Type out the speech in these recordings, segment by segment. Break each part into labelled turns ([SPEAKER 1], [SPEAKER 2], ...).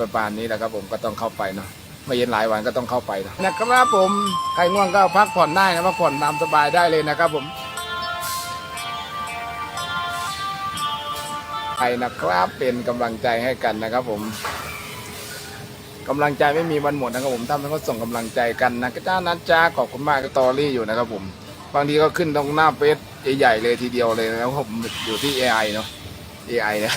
[SPEAKER 1] ประมาณนี้แหละครับผมก็ต้องเข้าไปเนาะไม่เย็นหลายวันก็ต้องเข้าไปนะนะครับผมใครง่วงก็พักผ่อนได้นะพักผ่อนตามสบายได้เลยนะครับผมใครนะครับเป็นกำลังใจให้กันนะครับผมกำลังใจไม่มีวันหมดนะครับผมถ้ามันก็ส่งกำลังใจกันนะก็จ้านัดจ้าขอบคุณมากก็ตอรี่อยู่นะครับผม บางทีก็ขึ้นตรงหน้าเฟซใหญ่ๆเลยทีเดียวเลยนะครับผมอยู่ที่ AI เนาะ AI เนี่ย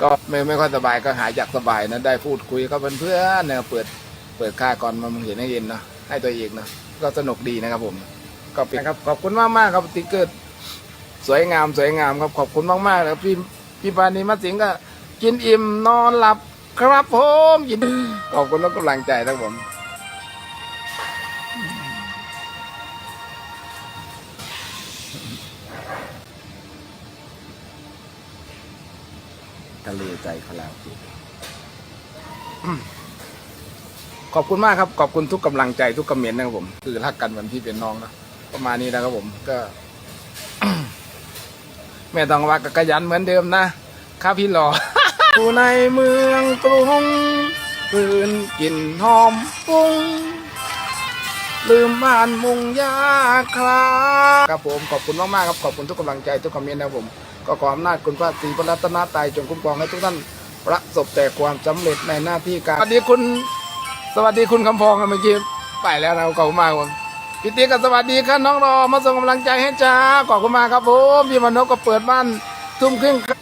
[SPEAKER 1] ก็ไม่ไม่ค่อยสบายก็หายจากสบายนะได้พูดคุยกับเพื่อนๆนะครับเปิดเปิดค่าก่อนมาเห็นให้เย็นเนาะให้ตัวเองเนาะก็สนุกดีนะครับผม ก็เป็นครับขอบคุณมากมากๆครับติ๊กเกอร์สวยงามสวยงามครับขอบคุณมากมากๆนะครับพี่พี่ปานีมาสิงห์ก็กินอิ่มนอนหลับครับผมกินขอบคุณทุกกำลังใจนะครับผม ทะเลใจคาราโอเกะขอบคุณมากครับ ขอบคุณทุกกำลังใจทุกคอมเมนต์นะครับผม คือรักกันเหมือนพี่เป็นน้องนะประมาณนี้นะครับผมก็ แม่ต้องว่าก็ขยันเหมือนเดิมนะครับพี่หล่ออยู่ในเมืองกรุงคืนกลิ่นหอมฟุ้งลืมบ้านมุงยาคลาครับผมขอบคุณมากๆครับขอบคุณทุกกำลังใจทุกคอมเมนต์นะครับผม ก็ขออำนาจคุณพระศรีพระรัตนตรัยจงคุ้มครองให้ทุกท่านประสบแต่ความสำเร็จในหน้าที่การ สวัสดีคุณ สวัสดีคุณคำพองครับเมื่อกี้ไปแล้วนะขอบคุณมากครับพี่ติ๊กก็สวัสดีครับน้องรอมาส่งกำลังใจให้จ้าขอบคุณมากครับผมพี่มนกก็เปิดบ้านทุ่มครึ่งครับ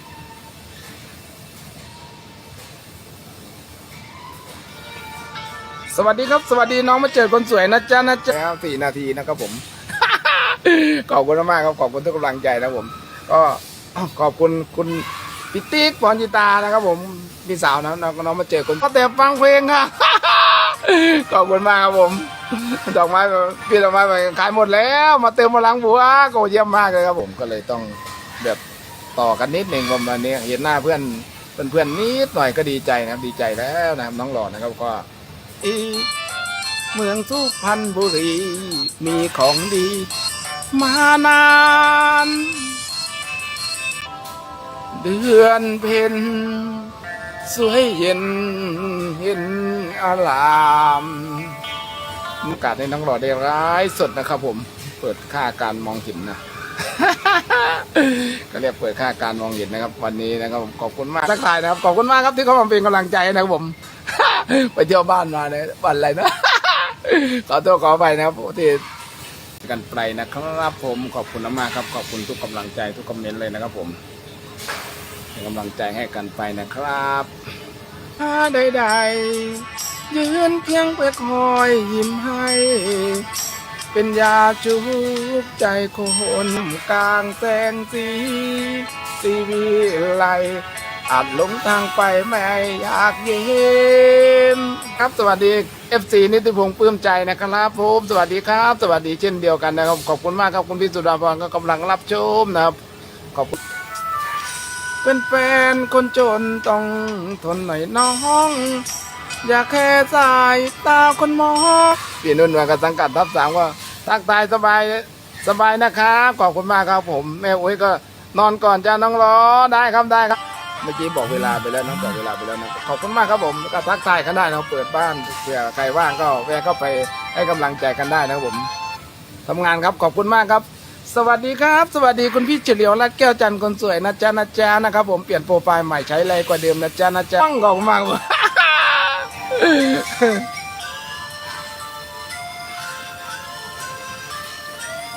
[SPEAKER 1] สวัสดีครับ สวัสดีน้องมาเจอคนสวยนะจ๊ะนะจ๊ะแล้วสี่นาทีนะครับผม ขอบคุณมากๆครับขอบคุณทุกกำลังใจนะครับผม ก็ ขอบคุณคุณพิติกปอนจิตานะครับ ผมพี่สาวนะน้องมาเจอคนก็แต่ฟังเพลงค่ะขอบคุณมากครับผมดอกไม้พี่ดอกไม้ไปขายหมดแล้ว มาเติมมาลังบัวก็เยี่ยมมากเลยครับ ผมก็เลยต้องแบบต่อกันนิดหนึ่งประมาณนี้เห็นหน้าเพื่อนเพื่อนเพื่อนๆนิดหน่อยก็ดีใจนะครับดีใจแล้วนะครับน้องหล่อนะครับก็อีเมืองสุพรรณบุรีมีของดี มานาน เดือนเพ็ญสวยเย็นเห็นอารามโอกาสในน้องหล่อได้ร้ายสดนะครับ ผมเปิดค่าการมองเห็นนะก็เรียกเปิดค่าการมองเห็นนะครับ วันนี้นะครับผมขอบคุณมากทักทายนะครับขอบคุณมากครับที่เข้ามาเป็นกำลังใจนะครับผมไปเที่ยวบ้านมาเนี่ยบ้านอะไรนะขอโทษขอไปนะครับที่กันไปนะครับผมขอบคุณมากๆครับ ขอบคุณทุกกำลังใจทุกคอมเมนต์เลยนะครับผม เป็นกำลังใจให้กันไปนะครับถ้าใดๆยืนเพียงเพื่อคอยยิ้มให้ เป็นยาชุบใจคนกลางแสงสีสีวิไลอาจหลงทางไปไม่อยากเย็นครับสวัสดี FC นิติพงษ์ปลื้มใจนะครับผมสวัสดีครับ สวัสดีเช่นเดียวกันนะครับ ขอบคุณมากครับคุณพี่สุดาพรก็กำลังรับชมนะครับ ขอบคุณ เป็นแฟนคนจนต้องทนหน่อยน้อง อย่าแค่สายตาคนมองพี่นุ่นมากับสังกัดทับสามก็ทักทายสบายสบายนะครับขอบคุณมากครับผม แม่อุ้ยก็นอนก่อนจ้าน้องรอได้ครับได้ครับ เมื่อกี้บอกเวลาไปแล้วนะบอกเวลาไปแล้วนะขอบคุณมากครับผมก็ทักทายกันได้นะเปิดบ้านเผื่อใครว่างก็แวะเข้าไปให้กำลังใจกันได้นะครับผมทำงานครับขอบคุณมากครับ สวัสดีครับ สวัสดีคุณพี่เฉลียวรัตน์แก้วจันทร์คนสวยนะจ๊ะนะจ๊ะนะครับผมเปลี่ยนโปรไฟล์ใหม่ใช้ไรกว่าเดิมนะจ๊ะนะจ๊ะต้องขอบคุณมาก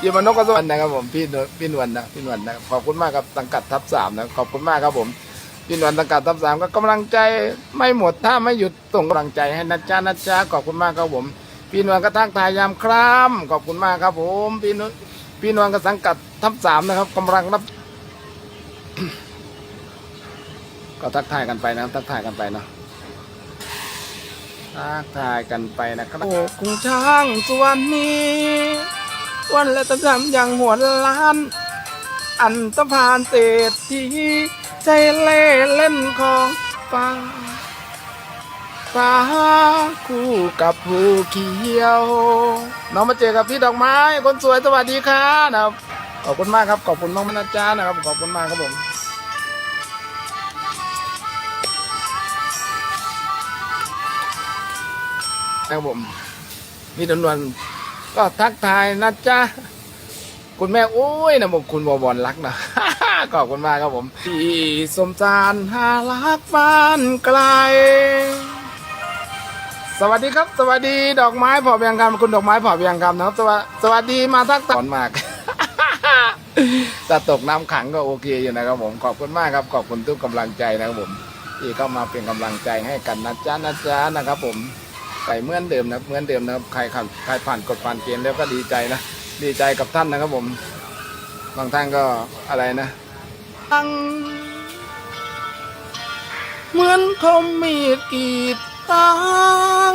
[SPEAKER 1] ยีมานกก็สวัสดีนะครับผมพี่นวลพี่นวลนะพี่นวลนะขอบคุณมากครับสังกัดทับสามนะขอบคุณมากครับผมพี่นวลสังกัดทับสามก็กำลังใจไม่หมดถ้าไม่หยุดส่งกำลังใจให้นะจ๊ะนะจ๊ะขอบคุณมากครับผม พี่นวลก็ทักทายยามครามขอบคุณมากครับผม พี่นวล พี่นวลก็สังกัดทับสามนะครับกำลังรับ ก็ทักทายกันไปนะทักทายกันไปเนาะทักทายกันไปนะครับโอ้คุงช้างส่วนนี้ วันและตะจำยังหัวล้าน อันตะพานเศรษฐีใจเล่เล่นของฟ้า ฟ้าคู่กับผู้เขียว น้องมาเจอกับพี่ดอกไม้ คนสวยสวัสดีครับนะขอบคุณมากครับ ขอบคุณน้องมนาจ้านะครับ ขอบคุณมากครับผมนะครับผมมีจำนวนก็ทักทายนะจ๊ะคุณแม่โอ้ยนะผมคุณบอบอลรักนะขอบคุณมากครับผมที่สมจานหารักบ้านไกล สวัสดีครับ สวัสดีดอกไม้ผอเพียงคำคุณดอกไม้ผอเพียงคำนะครับสวัสสวัสดีมาทักตอนมากแต่ตกน้ำขังก็โอเคอยู่นะครับผมขอบคุณมากครับขอบคุณทุกกำลังใจนะครับผมที่เข้ามาเป็นกำลังใจให้กันนะจ๊ะนะจ๊ะนะครับ ผมใส่เหมือนเดิมนะเหมือนเดิมนะครับใครขับใครผ่านกฎผ่านเกณฑ์แล้วก็ดีใจนะดีใจกับท่านนะครับผม บางท่านก็อะไรนะตั้งเหมือนคมมีดกรีด ตาง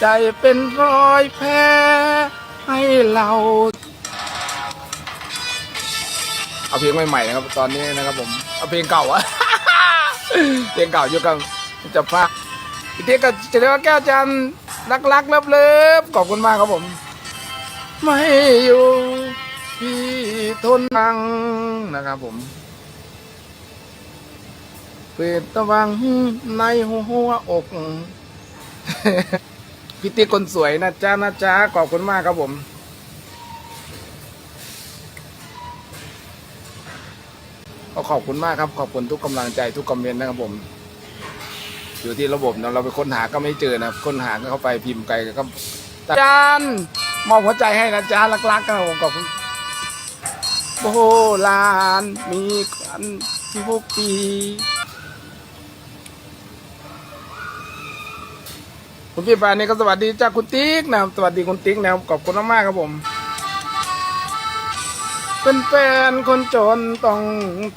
[SPEAKER 1] ใจเป็นรอยแผลให้เราเอาเพลงใหม่ๆนะครับ ตอนนี้นะครับผมเอาเพลงเก่าอะเพลงเก่าอยู่กับจะพาพี่เตี้ยกับเจริญแก้วจันทร์รักๆเลิฟๆขอบคุณมากครับผม ไม่อยู่พี่ทนฟังนะครับผมเปิดตะวังในหัวอก พี่ตี้ยคนสวยนะจ๊ะนะจ๊ะขอบคุณมากครับผม ก็ขอบคุณมากครับ ขอบคุณทุกกำลังใจทุกคอมเมนต์นะครับผม อยู่ที่ระบบเนอะเราไปค้นหาก็ไม่เจอนะค้นหาก็เข้าไปพิมพ์ไกลก็จารย์มอบหัวใจให้นะจ๊ะรักๆกันครับผมขอบคุณโบราณมีกันที่หกปี คุณพี่ปานนี่ก็สวัสดีจ้าคุณติ๊กนะครับสวัสดีคุณติ๊กนะครับขอบคุณมากๆครับผมเป็นแฟนคนจนต้อง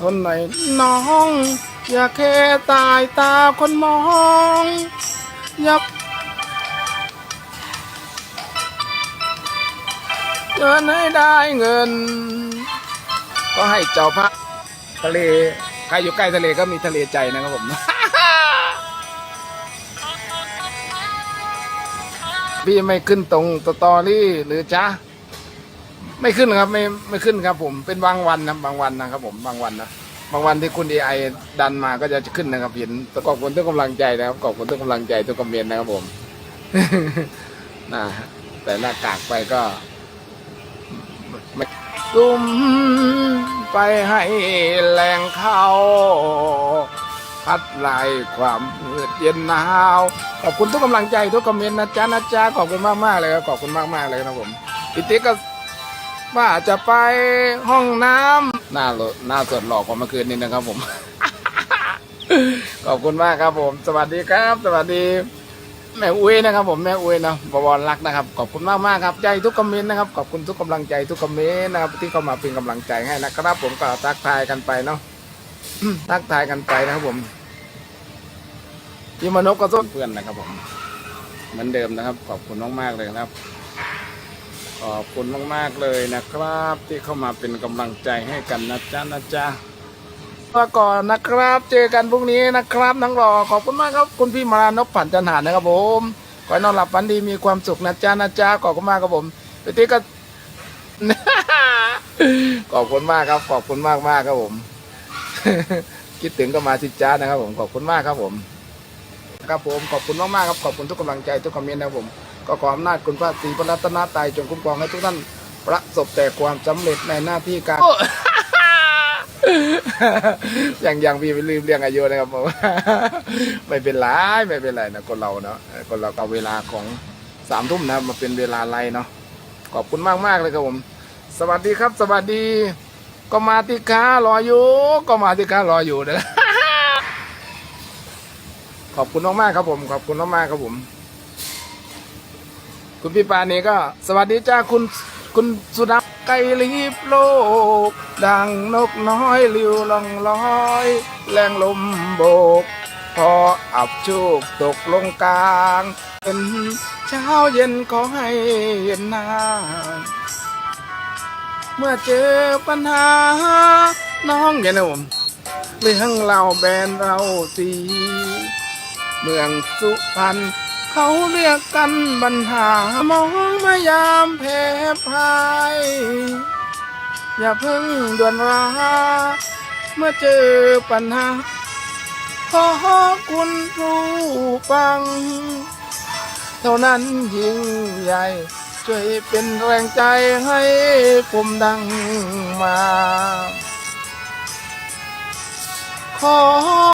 [SPEAKER 1] ทนหน่อยน้อง อย่าแค่ตายตาคนมองอย่าเกินให้ได้เงิน ก็ให้เจ้าพระทะเลใครอยู่ใกล้ทะเลก็มีทะเลใจนะครับผม พี่ไม่ขึ้นตรงสตอรี่หรือจ้าไม่ขึ้นครับ ไม่ไม่ขึ้นครับ ผมเป็นบางวันนะบางวันนะครับผมบางวันนะบางวันที่คุณ AI ดันมาก็จะขึ้นนะครับเห็นขอบคุณทุกกำลังใจนะครับขอบคุณทุกกำลังใจทุกคอมเมนต์นะครับผมนะแต่หน้ากากไปก็ไม่ซุ่มไปให้แรงเข้า พัดไล่ความมืดเย็นหนาวขอบคุณทุกกำลังใจทุกคอมเมนต์นะจ๊ะนะจ๊ะขอบคุณมากมากเลยครับขอบคุณมากมากเลยนะครับผมพี่ติ๊กก็ว่าจะไปห้องน้ำหน้าโลหน้าสดหลอกกว่าเมื่อคืนนี้นะครับผม ขอบคุณมากครับผม สวัสดีครับ สวัสดี แม่อุ้ยนะครับ ผมแม่อุ้ยนะบวรรักนะครับ ขอบคุณมากมากครับใจทุกคอมเมนต์นะครับขอบคุณทุกกำลังใจทุกคอมเมนต์นะครับที่เข้ามาเป็นกำลังใจให้นะครับ ผมก็ทักทายกันไปเนาะ ทักทายกันไปนะครับผมพี่มนพก็ส้นเพื่อนนะครับผม เหมือนเดิมนะครับ ขอบคุณมากๆเลยครับ ขอบคุณมากๆเลยนะครับ ที่เข้ามาเป็นกำลังใจให้กันนะจ๊ะนะจ๊ะมาก่อนนะครับ เจอกันพรุ่งนี้นะครับนังรอขอบคุณมากครับ คุณพี่มารานพผันจันหารนะครับผมขอให้นอนหลับฝันดีมีความสุขนะจ๊ะนะจ๊ะขอบคุณมากครับผมไปติ๊กก็ขอบคุณมากครับ ขอบคุณมากมากๆครับผม คิดถึงก็มาสิจ้านะครับ ผมขอบคุณมากครับผม ครับผมขอบคุณมากๆครับขอบคุณทุกกำลังใจทุกคอมเมนต์นะครับผม ก็ขออำนาจคุณพระศรีพระรัตนตรัยจงคุ้มครองให้ทุกท่านประสบแต่ความสำเร็จในหน้าที่การยังยังพี่ไม่ลืมเรื่องอายุนะครับผมไม่เป็นไรไม่เป็นไรนะคนเราเนาะคนเราเอาเวลาของสามทุ่มนะครับมาเป็นเวลาไล่เนาะขอบคุณมากมากๆเลยครับผม สวัสดีครับ สวัสดี ก็มาติค้ารออยู่ ก็มาติค้ารออยู่นะขอบคุณมากๆครับผม ขอบคุณมากๆครับผม คุณพี่ปานีก็ สวัสดีจ้าคุณคุณสุนัขไก่ลีบโลก ดังนกน้อยลิวลองลอย แรงลมโบก พออับชูกตกลงกลาง เป็นเช้าเย็นขอให้เห็นหน้า เมื่อเจอปัญหา น้องอย่านะผมเรื่องเราแบนเราสีเมืองสุพรรณเขาเรียกกันปัญหามองมายามแพ้พ่ายอย่าเพิ่งด่วนราเมื่อเจอปัญหา ขอคุณผู้ฟัง เท่านั้นยิ่งใหญ่ ช่วยเป็นแรงใจให้ผมดังมา ขอ